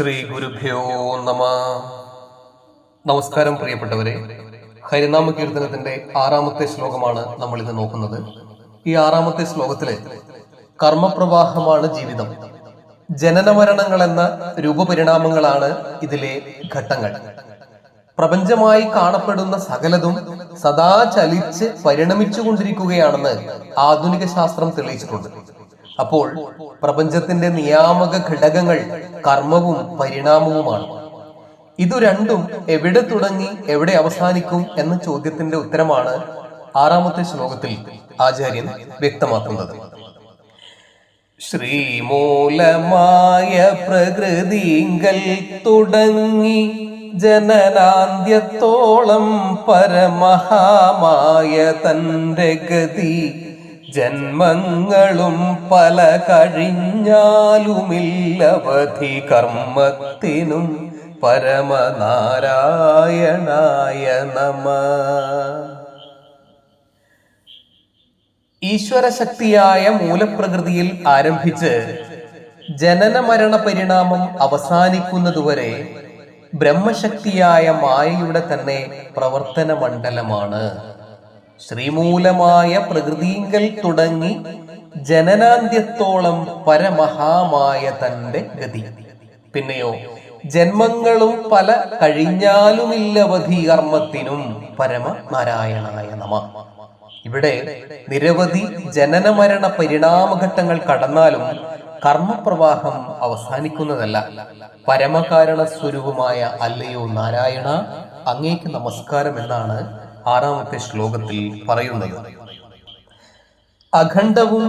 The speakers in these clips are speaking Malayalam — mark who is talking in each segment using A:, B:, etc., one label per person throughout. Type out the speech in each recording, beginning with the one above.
A: ശ്രീ ഗുരുഭ്യോ നമ. നമസ്കാരം പ്രിയപ്പെട്ടവരെ ഹരിനാമ കീർത്തനത്തിന്റെ ആറാമത്തെ ശ്ലോകമാണ് നമ്മൾ ഇന്ന് നോക്കുന്നത്. ഈ ആറാമത്തെ ശ്ലോകത്തിലെ കർമ്മപ്രവാഹമാണ് ജീവിതം. ജനനമരണങ്ങൾ എന്ന രൂപപരിണാമങ്ങളാണ് ഇതിലെ ഘട്ടങ്ങൾ. പ്രപഞ്ചമായി കാണപ്പെടുന്ന സകലതും സദാ ചലിച്ച് പരിണമിച്ചുകൊണ്ടിരിക്കുകയാണെന്ന് ആധുനിക ശാസ്ത്രം തെളിയിച്ചിട്ടുണ്ട്. അപ്പോൾ പ്രപഞ്ചത്തിന്റെ നിയാമക ഘടകങ്ങൾ കർമ്മവും പരിണാമവുമാണ്. ഇതു രണ്ടും എവിടെ തുടങ്ങി എവിടെ അവസാനിക്കും എന്ന ചോദ്യത്തിന്റെ ഉത്തരമാണ് ആറാമത്തെ ശ്ലോകത്തിൽ ആചാര്യൻ വ്യക്തമാക്കുന്നത്. ശ്രീമൂലമായ പ്രകൃതിങ്കൽ തുടങ്ങി ജനനാന്ത്യത്തോളം പരമഹാമായ തന്റെ ഗതി ജന്മങ്ങളും പല കഴിഞ്ഞാലുമില്ലവധി കർമ്മത്തിനും പരമനാരായണായ നമ. ഈശ്വരശക്തിയായ മൂലപ്രകൃതിയിൽ ആരംഭിച്ച് ജനന മരണ പരിണാമം അവസാനിക്കുന്നതുവരെ ബ്രഹ്മശക്തിയായ മായയുടെ തന്നെ പ്രവർത്തന മണ്ഡലമാണ് ശ്രീമൂലമായ പ്രകൃതിങ്കൽ തുടങ്ങി ജനനാന്ത്യത്തോളം പരമഹാമായ തന്റെ ഗതി. പിന്നെയോ ജന്മങ്ങളും പല കഴിഞ്ഞാലുമില്ലവധി കർമ്മത്തിനും പരമ നാരായണായ നമ. ഇവിടെ നിരവധി ജനന മരണ പരിണാമഘട്ടങ്ങൾ കടന്നാലും കർമ്മപ്രവാഹം അവസാനിക്കുന്നതല്ല. പരമകാരണ സ്വരൂപമായ അല്ലയോ നാരായണ അങ്ങേക്ക് നമസ്കാരം എന്നാണ് ആറാമത്തെ ശ്ലോകത്തിൽ പറയുന്നത്. അഖണ്ഡവും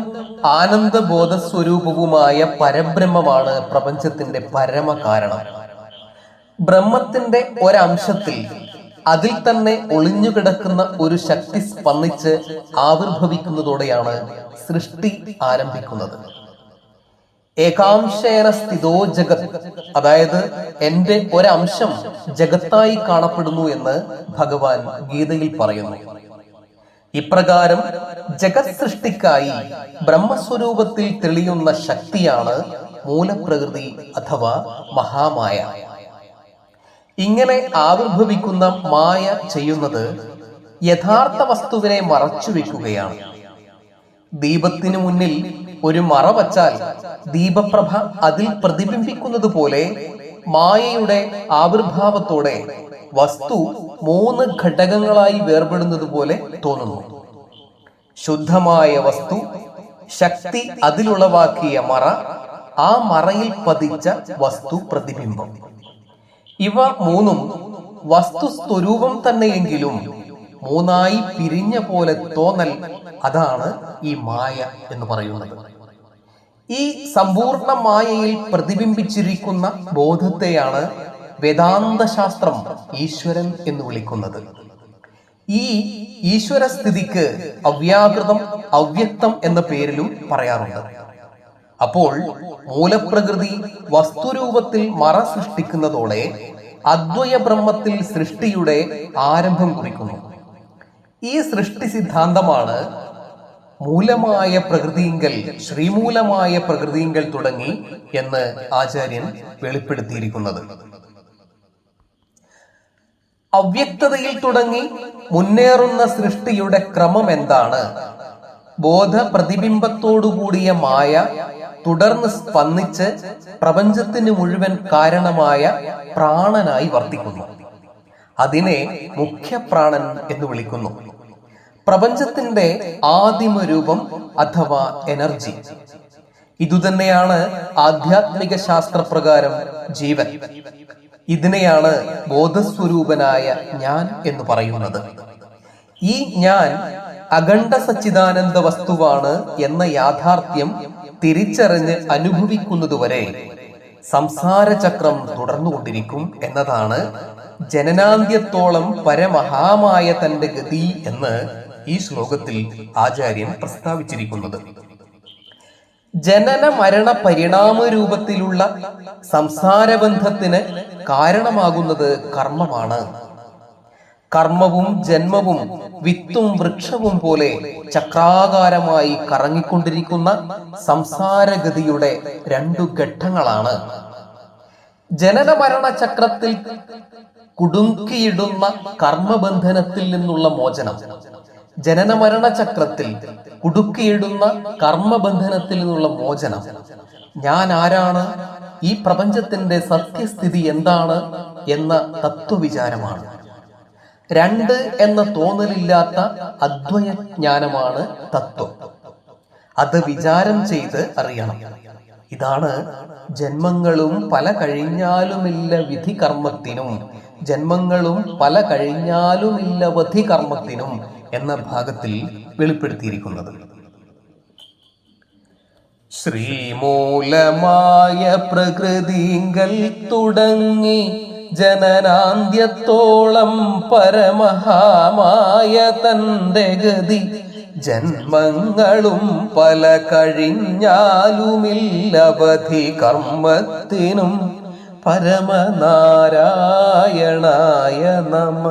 A: ആനന്ദബോധ സ്വരൂപവുമായ പരബ്രഹ്മമാണ് പ്രപഞ്ചത്തിന്റെ പരമ കാരണം ബ്രഹ്മത്തിന്റെ ഒരംശത്തിൽ അതിൽ തന്നെ ഒളിഞ്ഞുകിടക്കുന്ന ഒരു ശക്തി സ്പന്ദിച്ച് ആവിർഭവിക്കുന്നതോടെയാണ് സൃഷ്ടി ആരംഭിക്കുന്നത്. ഏകാംശേന സ്ഥിതോ ജഗത്. അതായത് എന്റെ ഒരംശം ജഗത്തായി കാണപ്പെടുന്നു എന്ന് ഭഗവാൻ ഗീതയിൽ പറയുന്നു. ഇപ്രകാരം ജഗത് സൃഷ്ടിക്കായി ബ്രഹ്മസ്വരൂപത്തിൽ തെളിയുന്ന ശക്തിയാണ് മൂലപ്രകൃതി അഥവാ മഹാമായ. ഇങ്ങനെ ആവിർഭവിക്കുന്ന മായ ചെയ്യുന്നത് യഥാർത്ഥ വസ്തുവിനെ മറച്ചു വെക്കുകയാണ് ദീപത്തിനു മുന്നിൽ ഒരു മറ വച്ചാൽ ദീപപ്രഭ അതിൽ പ്രതിബിംബിക്കുന്നത് പോലെ മായയുടെ ആവിർഭാവത്തോടെ വസ്തു മൂന്ന് ഘടകങ്ങളായി വേർപെടുന്നത് പോലെ തോന്നുന്നു. ശുദ്ധമായ വസ്തു ശക്തി അതിലുളവാക്കിയ മറ ആ മറയിൽ പതിച്ച വസ്തു പ്രതിബിംബം. ഇവ മൂന്നും വസ്തു സ്വരൂപം തന്നെയെങ്കിലും മൂന്നായി പിരിഞ്ഞ പോലെ തോന്നൽ അതാണ് ഈ മായ എന്ന് പറയുന്നത്. ഈ സമ്പൂർണ മായയിൽ പ്രതിബിംബിച്ചിരിക്കുന്ന ബോധത്തെയാണ് വേദാന്ത ശാസ്ത്രം ഈശ്വരൻ എന്ന് വിളിക്കുന്നത്. ഈ ഈശ്വര സ്ഥിതിക്ക് അവ്യാകൃതം അവ്യക്തം എന്ന പേരിലും പറയാറുണ്ട്. അപ്പോൾ മൂലപ്രകൃതി വസ്തുരൂപത്തിൽ മറ സൃഷ്ടിക്കുന്നതോടെ അദ്വയ ബ്രഹ്മത്തിൽ സൃഷ്ടിയുടെ ആരംഭം കുറിക്കുന്നു. ഈ സൃഷ്ടി സിദ്ധാന്തമാണ് മൂലമായ പ്രകൃതിയെങ്കിൽ ശ്രീമൂലമായ പ്രകൃതിയെങ്കിൽ തുടങ്ങി എന്ന് ആചാര്യൻ വെളിപ്പെടുത്തിയിരിക്കുന്നത്. അവ്യക്തതയിൽ തുടങ്ങി മുന്നേറുന്ന സൃഷ്ടിയുടെ ക്രമം എന്താണ്? ബോധ പ്രതിബിംബത്തോടുകൂടിയ മായ തുടർന്ന് സ്പന്ദിച്ച് പ്രപഞ്ചത്തിന് മുഴുവൻ കാരണമായ പ്രാണനായി വർത്തിക്കുന്നു. അതിനെ മുഖ്യപ്രാണൻ എന്ന് വിളിക്കുന്നു. പ്രപഞ്ചത്തിന്റെ ആദിമ രൂപം അഥവാ എനർജി. ഇതുതന്നെയാണ് ആധ്യാത്മിക ശാസ്ത്രപ്രകാരം ജീവൻ. ഇതിനെയാണ് ബോധസ്വരൂപനായ ഞാൻ എന്ന് പറയുന്നത്. ഈ ഞാൻ അഖണ്ഡ സച്ചിദാനന്ദ വസ്തുവാണ് എന്ന യാഥാർത്ഥ്യം തിരിച്ചറിഞ്ഞ് അനുഭവിക്കുന്നതുവരെ സംസാരചക്രം തുടർന്നുകൊണ്ടിരിക്കും എന്നതാണ് ജനനാന്ത്യത്തോളം പരമഹാമായ തന്റെ ഗതി എന്ന് ഈ ശ്ലോകത്തിൽ ആചാര്യൻ പ്രസ്താവിച്ചിരിക്കുന്നത്. ജനന മരണ പരിണാമ രൂപത്തിലുള്ള സംസാരബന്ധത്തിന് കാരണമാകുന്നത് കർമ്മമാണ്. കർമ്മവും ജന്മവും വിത്തും വൃക്ഷവും പോലെ ചക്രാകാരമായി കറങ്ങിക്കൊണ്ടിരിക്കുന്ന സംസാരഗതിയുടെ രണ്ടു ഘട്ടങ്ങളാണ്. ജനന മരണ ചക്രത്തിൽ കുടുക്കിയിടുന്ന കർമ്മബന്ധനത്തിൽ നിന്നുള്ള മോചനം. ജനന മരണ ചക്രത്തിൽ കുടുക്കിയിടുന്ന കർമ്മബന്ധനത്തിൽ നിന്നുള്ള മോചനം. ഞാൻ ആരാണ്? ഈ പ്രപഞ്ചത്തിന്റെ സത്യസ്ഥിതി എന്താണ്? എന്ന തത്വവിചാരമാണ്. രണ്ട് എന്ന തോന്നലില്ലാത്ത അദ്വയജ്ഞാനമാണ് തത്വം. അത് വിചാരം ചെയ്ത് അറിയണം. ഇതാണ് ജന്മങ്ങളും പല കഴിഞ്ഞാലുമില്ല വിധി കർമ്മത്തിനും ജന്മങ്ങളും പല കഴിഞ്ഞാലുമില്ല വധി കർമ്മത്തിനും എന്ന ഭാഗത്തിൽ വെളിപ്പെടുത്തിയിരിക്കുന്നത്. ശ്രീമൂലമായ പ്രകൃതിങ്കൽ തുടങ്ങി ജനനാന്ത്യത്തോളം പരമഹാമായ തന്റെ ഗതി. ജന്മങ്ങളും പല കഴിഞ്ഞാലുമില്ലവധി കർമ്മത്തിനും പരമനാരായണായ നമ.